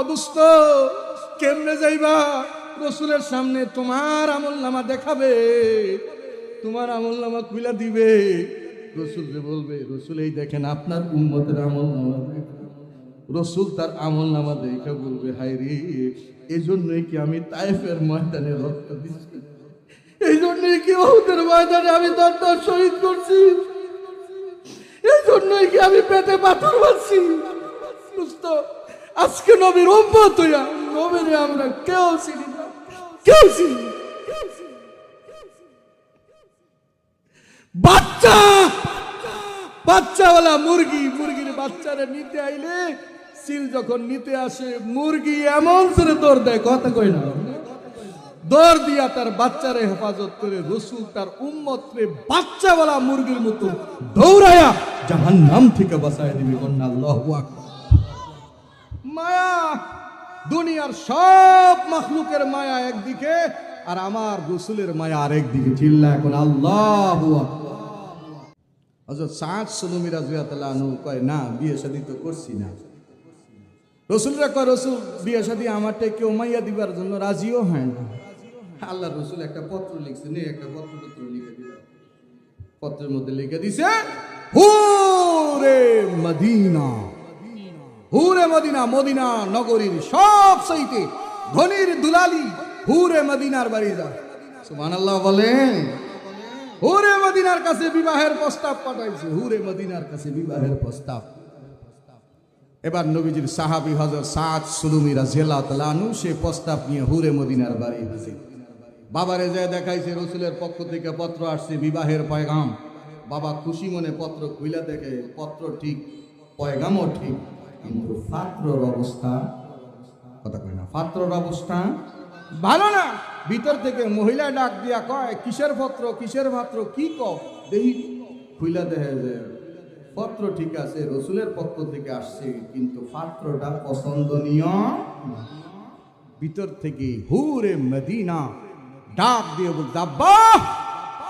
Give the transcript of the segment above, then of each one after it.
অদুস্ত কেমনে যাইবা? রসুলের সামনে তোমার আমল নামা দেখাবে তোমার আমল নামা খুলা দিবে। রসুল যে বলবে রসুল এই দেখেন আপনার উন্মতের আমল নামা রসুল তার আমল নামা দেখে বলবে হাই রে এই জন্যই কি আমি তাইফের ময়দানে রক্ত দিচ্ছি? এই জন্যই কি ওহুদের ময়দানে আমি দণ্ড শহীদ করছি? এই জন্যই কি আমি পেটে পাথর মারছি? দোস্ত, আজকে নবীর উম্মত নবীরে আমরা কেউ চিনি না। কেউ চিনি। বাচ্চা! বাচ্চাওয়ালা মুরগি, মুরগির বাচ্চারা নিতে আইলে সিল যখন নিতে আসে, মুরগি এমন করে দৌড় দেয়, কথা কই না। দৌড় দিয়া তার বাচ্চারে হেফাজত করে রসুল তার উম্মতরে বাচ্চাওয়ালা মুরগির মতো দৌড়ায়া জাহান নাম থেকে বাঁচায় দিবি। কন্যা আল্লাহ মায়া, দুনিয়ার সব মখলুকের মায়া একদিকে, আর আমার রসুলের মায়া আরেক দিকে চিল্লা এখন আল্লাহ হজরত সাত সুলমি রাজিয়াতাল্লাহ কয়, না, বিয়ে শাদি তো করছি না। রসুলরা কয়, রসুল, বিয়ে শাদি আমারটা কেউ মাইয়া দিবার জন্য রাজিও হয় না। আল্লাহ রসুল একটা পত্র লিখছে, নে, একটা পত্র পত্র লিখে দিল পত্রের মধ্যে লিখে দিছে, হুরে মদিনা। হুরে মদিনা মদিনা নগরীর সব সাইতে ধনির দুলালি হুরে মদিনার বাড়ি যা সুবহানাল্লাহ বলেন। হুরে মদিনার কাছে বিবাহের প্রস্তাব পাঠাইছে, হুরে মদিনার কাছে বিবাহের প্রস্তাব। এবার নবীজির সাহাবি হজর সাত সুলুমি রাজিয়াল্লাহ তালানু সে প্রস্তাব নিয়ে হুরে মদিনার বাড়ি হাজির। বাবারে যায় দেখাইছে, রসুলের পক্ষ থেকে পত্র আসছে, বিবাহের পয়গাম। বাবা খুশি মনে পত্র খুইলা দেখে, পত্র ঠিক, পয়গামও ঠিক। কিন্তু পাত্রর অবস্থা কথা কয় না পাত্রর অবস্থা ভালো না। ভিতর থেকে মহিলা ডাক দিয়া কয় কিসের পত্র কিসের পাত্র কি ক দেহি খুইলা দেখে যে পত্র ঠিক আছে রসুলের পক্ষ থেকে আসছে কিন্তু পাত্রটা পছন্দনীয় ভিতর থেকে হুরে মদিনা ডাক দিয়ে বলতে আব্বা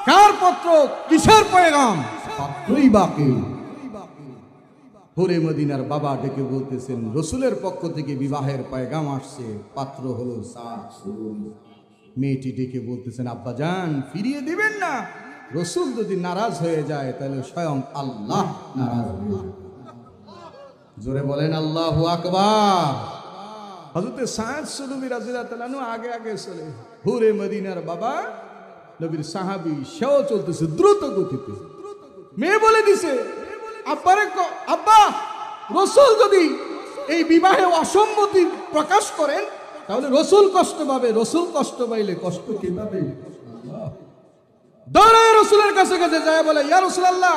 কার পত্র কিসের পয়গাম? পাত্রই বাকি হুরে মদিনার বাবা ডেকে বলতেছেন, রসুলের পক্ষ থেকে বিবাহের পয়গাম আসছে, পাত্র হলো মেয়েটি ডেকে বলতেছেন, আব্বা যান ফিরিয়ে দিবেন না। রসুল যদি নারাজ হয়ে যায়, তাহলে স্বয়ং আল্লাহ নারাজ জোরে বলেন, আল্লাহ আকবার। হজরতে সাঁত সুলুমি রাজিলা তালানু আগে আগে চলে হুরে মদিনার বাবা নবীর সাহাবি, সেও চলতেছে দ্রুত গতিতে। মেয়ে বলে দিছে আব্বারে আব্বা, রসুল যদি এই বিবাহে অসম্মতি প্রকাশ করেন, তাহলে রসুল কষ্ট পাবে, রসুল কষ্ট পাইলে কষ্ট কে পাবে? দৌড়ায় রসুলের কাছে কাছে যায়, বলে, ইয়া রসুলাল্লাহ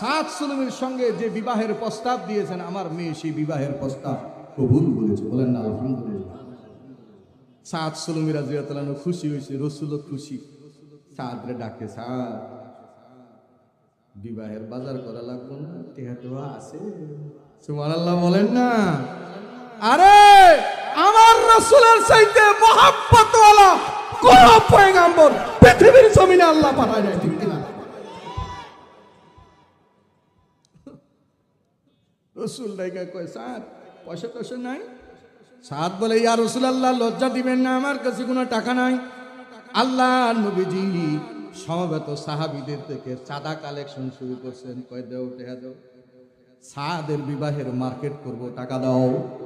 সাত সুলমির সঙ্গে যে বিবাহের প্রস্তাব দিয়েছেন, আমার মেয়ে সেই বিবাহের প্রস্তাব কবুল বলেছে বলেন না আলহামদুলিল্লাহ সাত সুলমি রাজিয়াতালানো খুশি হয়েছে রসুলও খুশি। সাদরে ডাকে, সাদ বিবাহের বাজার করা লাগবো না, টেহা আছে। সুমান আল্লাহ বলেন না। আরে, আমার রসুলের চাইতে মহাব্বতওয়ালা কোন পয়গাম্বর পৃথিবীর জমিনে আল্লাহ পাঠায় নাই ঠিক কিনা? রসুল ডাইকা কয় সাত পয়সা টয়সা নাই? সাত বলে, ইয়া রসুল আল্লাহ লজ্জা দিবেন না, আমার কাছে কোনো টাকা নাই। আল্লাহ নবীজি সমবেত সাহাবিদের থেকে চাঁদা কালেকশন শুরু করছেন। কয়, দেও টেহা দেও। সাদের বিবাহের মার্কেট করব, টাকা দাও।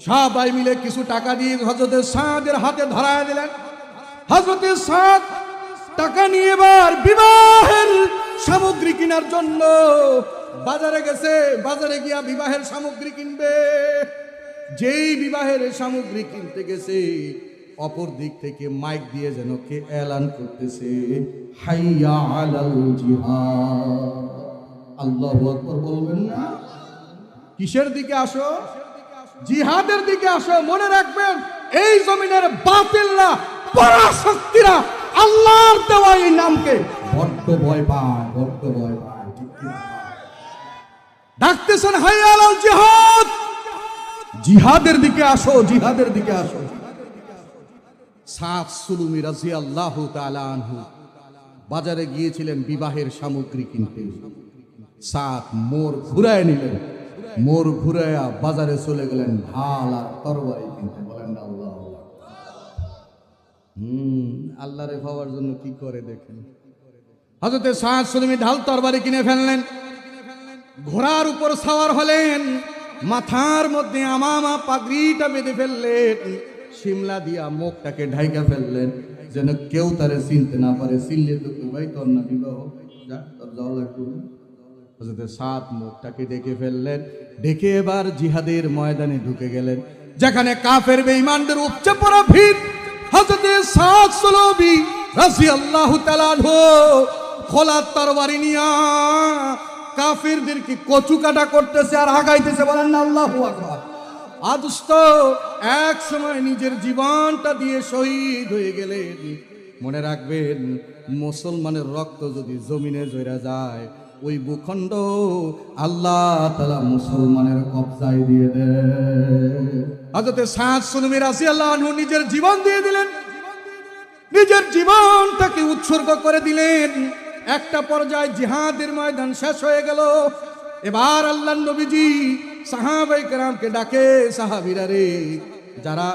সবাই মিলে কিছু টাকা দিয়ে হজরতের সাদের হাতে ধরায় দিলেন। হজরতের সাদ টাকা নিয়ে এবার বিবাহের সামগ্রী কেনার জন্য বাজারে গেছে। বাজারে গিয়া বিবাহের সামগ্রী কিনবে। যেই বিবাহের সামগ্রী কিনতে গেছে অপর দিক থেকে মাইক দিয়ে যেন কে এলান করতেছে। হাইয়া আলাল জিহাদ। আল্লাহু বলবেন না? কিসের দিকে আসো? জিহাদের দিকে আসো, মনে রাখবেন, এই জমিনের বাতিলরা, পরাশক্তিরা আল্লাহর দেওয়া এই নামকে বড্ড ভয় পায়, বড্ড ভয় পায়? ডাকতেছেন হাই আলাল জিহাদ। জিহাদের দিকে আসো, জিহাদের দিকে আসো। সাত সুলুমি রাজি আল্লাহ আনহু। বাজারে গিয়েছিলেন বিবাহের সামগ্রী কিনতে। সাত মোর ঘুরায় নিলেন। মোর ঘুরাইয়া বাজারে চলে গেলেন ঢাল আর তরবারি কিনতে। বলেন আল্লাহ হুম, আল্লাহরে পাওয়ার জন্য কি করে দেখেন? হজরতে সাদ সুলমি ঢাল তরবারি কিনে ফেললেন। ঘোড়ার উপর সাওয়ার হলেন। মাথার মধ্যে আমামা পাগড়িটা বেঁধে ফেললেন। শিমলা দিয়া মুখটাকে ঢাইকা ফেললেন, যেন কেউ তারে চিনতে না পারে। চিনলে তো কেউ ভাই তোর না বিবাহ তোর সাত মুখটাকে ডেকে ফেললেন। ডেকে এবার জিহাদের ময়দানে ঢুকে গেলেন, যেখানে কাফের বেঈমানদের উপচে পড়া ভিড়। হজরতে সাত সলবি রাজি আল্লাহ খোলা তরবারি নিয়া কাফেরদেরকে কচু কাটা করতেছে আর আগাইতেছে বলেন না, আল্লাহু আকবার। আদুস্ত এক সময় নিজের জীবনটা দিয়ে শহীদ হয়ে গেলেন। মনে রাখবেন, মুসলমানের রক্ত যদি জমিনে জয়রা যায়, ওই ভূখণ্ড আল্লাহ তালা মুসলমানের কবজায় দিয়ে দেয় হাজতে সুলমি রাশি আল্লাহ নিজের জীবন দিয়ে দিলেন। নিজের জীবনটাকে উৎসর্গ করে দিলেন। একটা পর্যায়ে জিহাদের ময়দান শেষ হয়ে গেল। এবার আল্লাহ নবীজি সাহাবাই কেরামকে ডাকে, সাহাবিরা রে, যারা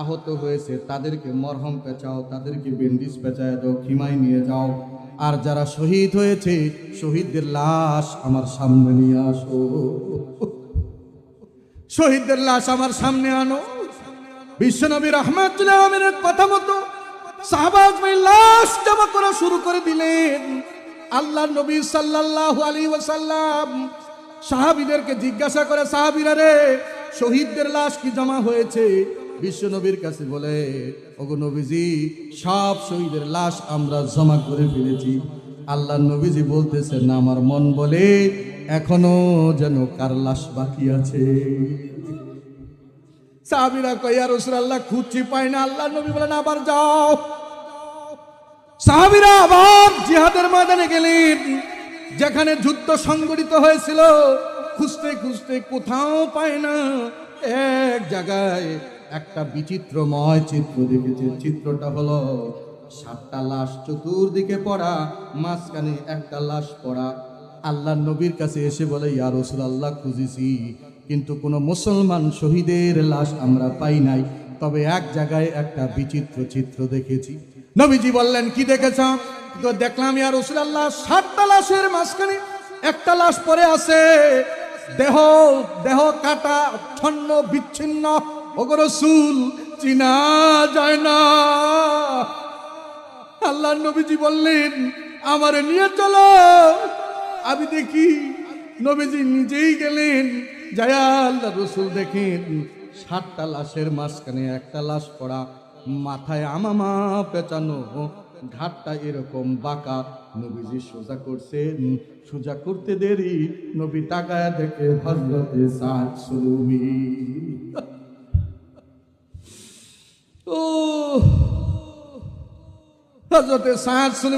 আহত হয়েছে, তাদেরকে মরহম পেঁচাও, তাদেরকে বেন্ডিস পেঁচায় দাও খিমাই নিয়ে যাও। আর যারা শহীদ হয়েছে, শহীদদের লাশ আমার সামনে নিয়ে আসো। শহীদদের লাশ আমার সামনে আনো। বিশ্বনবী রহমাতুল্লাহ কথা মতো সাহাবাজ ভাই লাশ জমা করা শুরু করে দিলেন। আল্লাহ নবী সাল্লাল্লাহু আলাইহি ওয়াসাল্লাম সাহাবীদেরকে জিজ্ঞাসা করে, সাহাবীরা রে, শহীদদের লাশ কি জমা হয়েছে? বিশ্ব নবীর কাছে বলে, ওগো নবীজি, সব শহীদের লাশ আমরা জমা করে ফেলেছি। আল্লাহ নবীজি বলতেছেন, আমার মন বলে এখনও যেন কার লাশ বাকি আছে? সাহাবিরা কইয়া রসুল আল্লাহ খুঁজছি পাই না। আল্লাহ নবী বলেন, আবার যাও। সাহাবিরা আবার জিহাদের ময়দানে গেলেন। যেখানে যুদ্ধ সংগঠিত হয়েছিল, খুঁজতে খুঁজতে কোথাও পায় না। এক জায়গায় একটা বিচিত্রময় চিত্র দেখেছে। চিত্রটা হলো সাতটা লাশ চতুর্দিকে পড়া, মাঝখানে একটা লাশ পড়া। আল্লাহ নবীর কাছে এসে বলে, ইয়া রসুল আল্লাহ খুঁজেছি। কিন্তু কোনো মুসলমান শহীদের লাশ আমরা পাই নাই। তবে এক জায়গায় একটা বিচিত্র চিত্র দেখেছি। নবীজি বললেন, কি দেখেছ? তো দেখলাম, ইয়া রসুল আল্লাহ সাতটা লাশের মাঝখানে একটা লাশ পরে আছে। দেহ দেহ কাটা, ছন্ন, বিচ্ছিন্ন। ওগো রসুল, চিনা যায় না। আল্লাহ নবীজি বললেন, আমার নিয়ে চলো। আমি দেখি, নবীজি নিজেই গেলেন। যায়া আল্লাহ রসুল দেখেন, সাতটা লাশের মাঝখানে একটা লাশ পড়া মাথায় আমামা পেঁচানো ঘাটটা এরকম বাঁকা। নবীজি সোজা করছেন। সোজা করতে দেরি। নবী তাকায় দেখে হজরতে সাত ও! হজরতে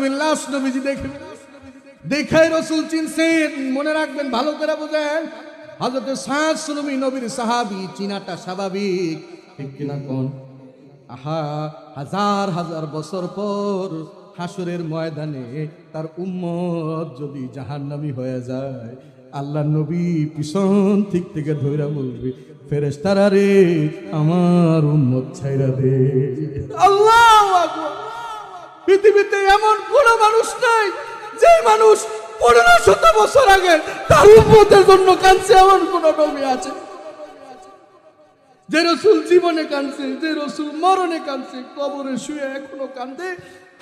লাশ নবীজি দেখে দেখাই রসুল চিনছেন। মনে রাখবেন, ভালো করে বোঝেন। হজরতে সাদ সুলমি নবীর সাহাবি, চিনাটা স্বাভাবিক। ঠিক কিনা কোন? আহা, হাজার হাজার বছর পর হাসরের ময়দানে তার উম্মত যদি জাহান্নামি হয়ে যায় আল্লাহ নবী পিছন ঠিক থেকে ধৈরা বলবে ফেরেস্তারা রে, আমার উম্মত ছাইরা দে। আল্লাহ পৃথিবীতে এমন কোন মানুষ নাই, যে মানুষ পনেরো শত বছর আগে তার উন্মতের জন্য কাঁদছে, এমন কোন নবী আছে। যে রসুল জীবনে কাঁদছে, যে রসুল মরণে কাঁদছে, কবরে শুয়ে এখনও কান্দে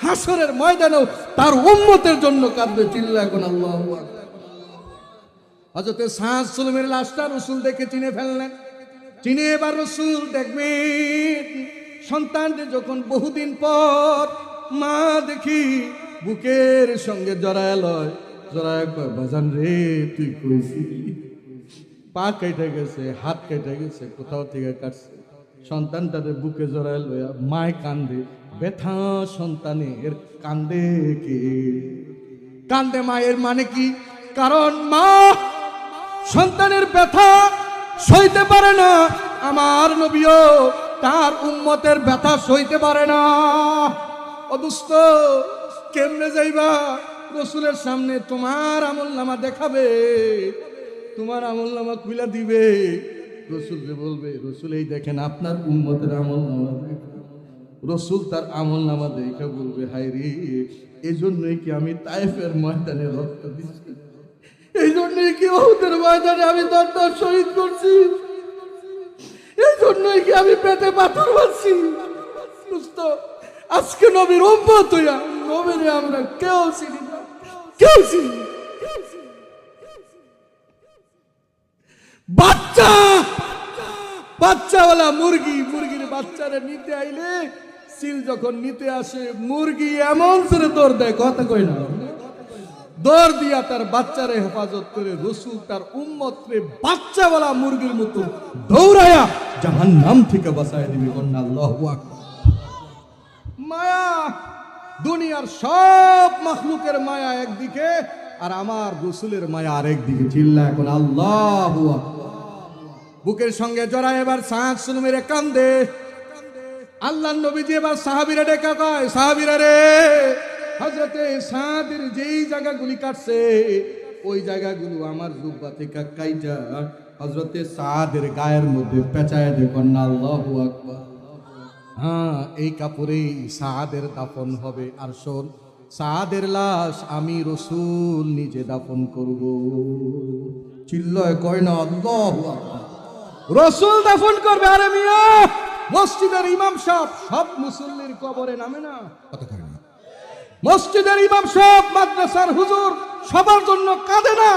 হাসরের ময়দানেও তার উম্মতের জন্য কাঁদবে চিল্লা এখন আল্লাহ হজরতে সাহস সুলমের লাশটা রসুল দেখে চিনে ফেললেন। চিনে এবার রসুল দেখবেন সন্তানটি যখন বহুদিন পর মা দেখি বুকের সঙ্গে জড়ায় লয়, জড়ায় বাজান রে, তুই কইছি পা কেটে গেছে, হাত কেটে গেছে, কোথাও থেকে কাটছে। সন্তান তাদের বুকে জড়ায় লয়া মায় কান্দে, ব্যথা সন্তানের কান্দে কে? কান্দে মায়ের মানে কি? কারণ মা সন্তানের ব্যথা সইতে পারে না, আমার নবীও তার উম্মতের ব্যথা সইতে পারে না। অদুস্ত কেমনে যাইবা? রসুলের সামনে তোমার আমল নামা দেখাবে। তোমার আমল নামা খুলা দিবে। রসুল যে বলবে, রসুল এই দেখেন আপনার উম্মতের আমল নামা রসুল তার আমল নামা দেখে বলবে হাই রে এই জন্যই কি আমি তাইফের ময়দানে রক্ত দিচ্ছি? এই জন্যই কি ওদের ময়দানে আমি দণ্ড শহীদ করছি? এই জন্যই কি আমি পেটে পাথর মারছি? আজকে নবীর হইয়া, নবীরে আমরা কেউ চিনি না। কেউ চিনি বাচ্চা! বাচ্চাওয়ালা মুরগি, মুরগির বাচ্চারে নিতে আইলে সিল যখন নিতে আসে, মুরগি এমন করে দৌড় দেয়, কথা কই না। দৌড় দিয়া তার বাচ্চারে হেফাজত করে রসুল তার উম্মতরে বাচ্চাওয়ালা মুরগির মতো দৌড়ায়া জাহান নাম থেকে বাঁচায় দিবে আল্লাহ মায়া, দুনিয়ার সব মখলুকের মায়া একদিকে আর আমার রসুলের মায়া আরেকদিকে চিল্লা এখন আল্লাহ বুকের সঙ্গে জড়া এবার সাহায্য শুনু মেরে কান্দে। আল্লাহ নবীজি এবার সাহাবিরা ডেকা কয়, সাহাবিরা রে হজরতে সাহাবির যেই জায়গাগুলি কাটছে, ওই জায়গাগুলো আমার জুব্বা থেকে কাইটা হজরতে সাদের গায়ের মধ্যে পেঁচায় দেখুন আল্লাহ আকবার। হ্যাঁ এই কাপড়েই সাহাদের দাফন হবে। আর শোন সাদের লাশ আমি রসুল নিজে দাফন করব। চিল্লয় কয় না, আল্লাহ রসুল দাফন করবে, আরে মিয়া! মসজিদের ইমাম সাহেব সব মুসল্লির কবরে নামে না। মসজিদের ইমাম সাহেব, মাদ্রাসার হুজুর, সবার জন্য কাঁদে না?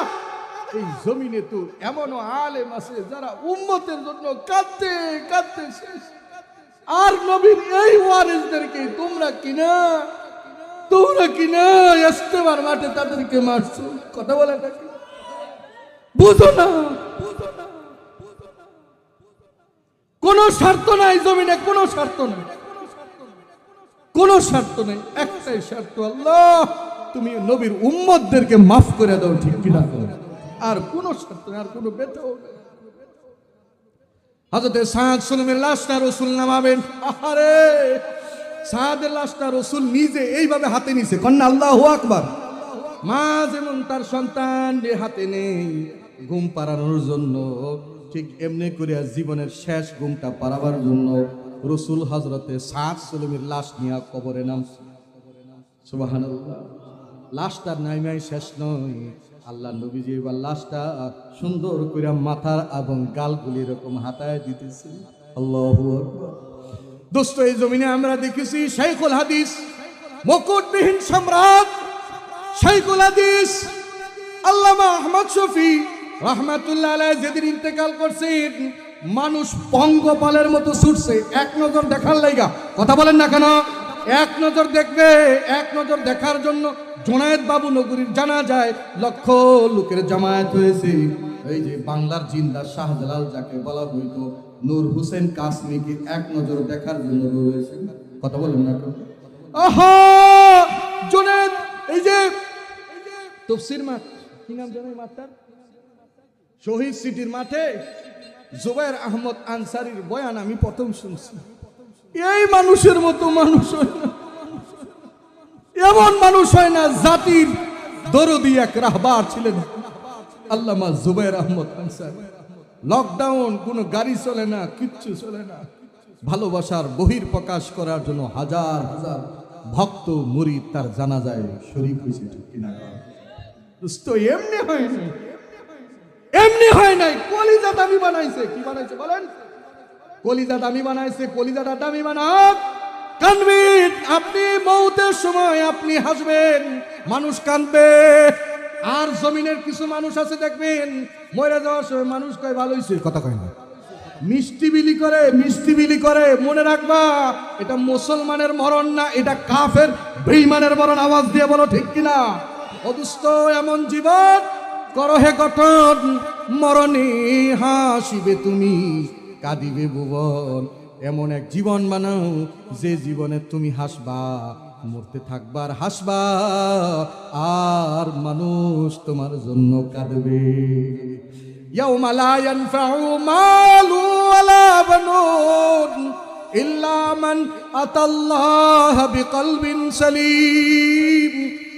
এই জমিনে তো এমনও আলেম আছে যারা উম্মতের জন্য কাঁদতে কাঁদতে শেষ। আর নবীর এই ওয়ারিসদেরকে তোমরা কিনা? তোমরা কিনা ইস্তেমার মাঠে? তাদেরকে মারছো। কথা বলে নাকি বুঝো না কোন স্বার্থ নাই জমিনে, কোন স্বার্থ নাই। কোন স্বার্থ নেই, একটাই স্বার্থ, আল্লাহ, তুমি নবীর উম্মতদেরকে মাফ করে দাও, ঠিক কিনা? আর কোন স্বার্থ নেই, আর কোন বেতাও নেই। সাদ সুলমের লাশটা রসুল নামাবেন। আহারে! সাদের লাশটা রসুল নিজে এইভাবে হাতে নিছে। কন্যা, আল্লাহ আকবার। মা যেমন তার সন্তান হাতে নেই, ঘুম পাড়ানোর জন্য, ঠিক এমনি করে জীবনের শেষ ঘুমটা পারাবার জন্য রসুল হজরতে সাদ সুলমের লাশ নিয়ে কবরে নামছে। সুবাহান লাশটার নাইমাই শেষ নয়, আল্লাহ নবীজি এবার লাশটা সুন্দর করে মাথার এবং গালগুলি এরকম হাতায় দিতেছে। আল্লাহ দোস্ত, এই জমিনে আমরা দেখেছি শাইখুল হাদিস, মুকুটবিহীন সম্রাট শাইখুল হাদিস, আল্লামা আহমদ শফি রহমাতুল্লাহ আলাইহি যেদিন ইন্তেকাল করছেন মানুষ পঙ্গপালের মতো ছুটছে, এক নজর দেখার লাইগা। কথা বলেন না কেন? এক নজর দেখবে, এক নজর দেখার জন্য জোনায়েত বাবু নগরীর জানা যায় লক্ষ লোকের জামায়াত হয়েছে। এই যে বাংলার জিন্দা শাহজালাল যাকে বলা হইতো নূর হোসেন কাসমিকে এক নজর দেখার জন্য রয়েছে। কথা বলেন না শহীদ সিটির মাঠে জুবাইর আহমদ আনসারির বয়ান আমি প্রথম শুনছি। এই মানুষের মতো মানুষ হয় না। এমন মানুষ হয় না, জাতির দরদি এক রাহবার ছিলেন আল্লামা জুবাইর আহমদ আনসার। লকডাউন, কোনো গাড়ি চলে না, কিচ্ছু চলে না। ভালোবাসার বহির প্রকাশ করার জন্য হাজার হাজার ভক্ত মুরিদ তার জানা যায় শরীর হয়েছে ঠিক কিনা এমনি হয় এমনি হয় নাই। কলিজা দামি বানাইছে। কি বানাইছে বলেন? কলিজা দামি বানাইছে, কলিজাটা দামি বানাক। কানবেন আপনি মৌতের সময় আপনি হাসবেন, মানুষ কানবে। আর জমিনের কিছু মানুষ আছে দেখবেন মরে যাওয়ার সময় মানুষ কয়, ভালো হয়েছে কথা কয় না। মিষ্টি বিলি করে, মিষ্টি বিলি করে, মনে রাখবা, এটা মুসলমানের মরণ না, এটা কাফের বেঈমানের মরণ, আওয়াজ দিয়ে বলো ঠিক কিনা? অদুস্থ এমন জীবন করহে গঠন, মরণে হাসিবে তুমি, কাঁদিবে ভুবন। এমন এক জীবন বানাও, যে জীবনে তুমি হাসবা। মরতে থাকবার হাসবা আর মানুষ তোমার জন্য কাঁদবে يوم لا ينفع مال ولا بنون إلا من أتى الله بقلب سليم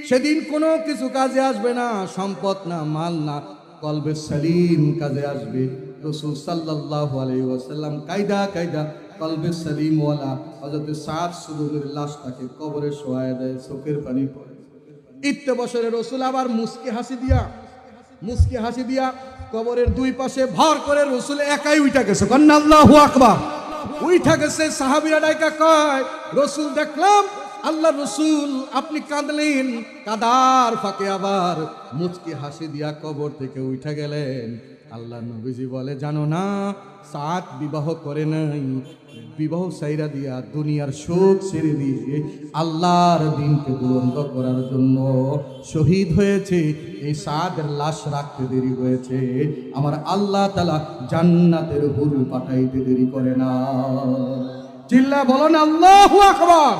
সেদিন কোনো কিছু কাজে আসবে না সম্পদ না মাল না কলবে সালিম কাজে আসবে রসুল সাল্লাহ আলাইসাল্লাম কায়দা কায়দা কলবে সালিম ওয়ালা হজরত সাত সুদুমের লাশটাকে কবরে শোয়ায় দেয়, চোখের পানি পড়ে। ইত্তে বছরে রসুল আবার মুসকে হাসি দিয়া, মুসকে হাসি দিয়া কবরের দুই পাশে ভর করে রসুল একাই উইটা গেছে। কন্যা আল্লাহু আকবার। উইঠা গেছে, সাহাবিরা ডাইকা কয়, রসুল দেখলাম, আল্লাহ রসুল, আপনি কাঁদলেন, কাদার ফাঁকে আবার মুচকি হাসি দিয়া কবর থেকে উঠে গেলেন। আল্লাহ নবীজি বলে, জানো না সাত বিবাহ করে নাই বিবাহ সাইরা দিয়া দুনিয়ার শোক ছেড়ে দিয়ে আল্লাহর দিনকে বুলন্দ করার জন্য শহীদ হয়েছে। এই সাদের লাশ রাখতে দেরি হয়েছে। আমার আল্লাহ তালা জান্নাতের হুল পাঠাইতে দেরি করে না। চিল্লা বলো না আল্লাহ আকবার!